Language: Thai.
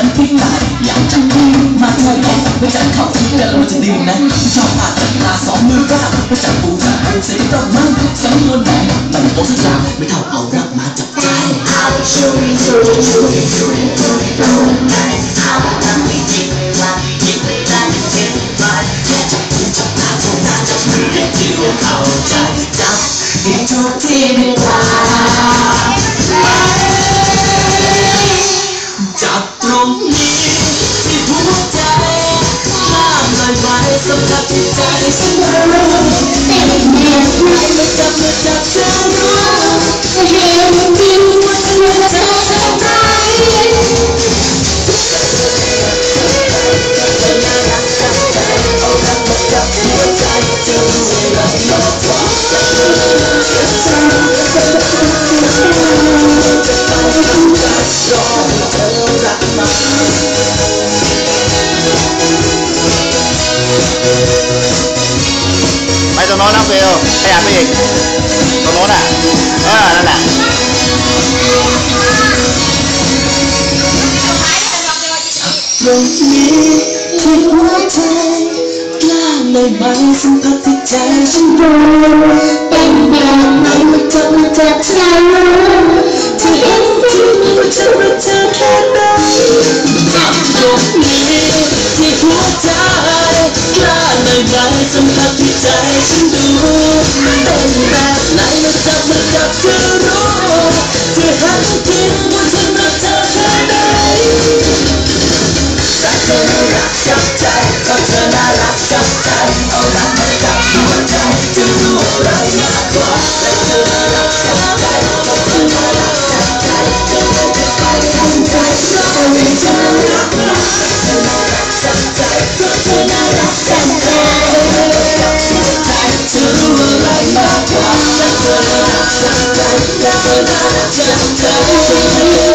นั้นพริกหลายอย่างทั้งดีมาเท่าไหร่ไม่จับเข้าที่กันเราจะดื่มนะชอบอาดตาสองมือราบไม่จับปูจับปูเสียต้องมั่งสำนวนไหนมันโอ้สักอย่างไม่เท่าเอารักมาจับใจทุกที่เวลาจั สัม โน้นนะฟิลขยับไปอีกตรงโน้นอะ เออ นั่นแหละตรงนี้ที่หัวใจกล้าเลยไหมสัมผัสที่ใจฉันรู้เป็นแบบไหนมันจะมาจากใจ ฉันดูเป็นแบบไหนมาจับมาจับเธอรู้ที่หันคิดว่าฉันรักเธอแค่ไหนรักเธอรักจับใจรักเธอ Thank you.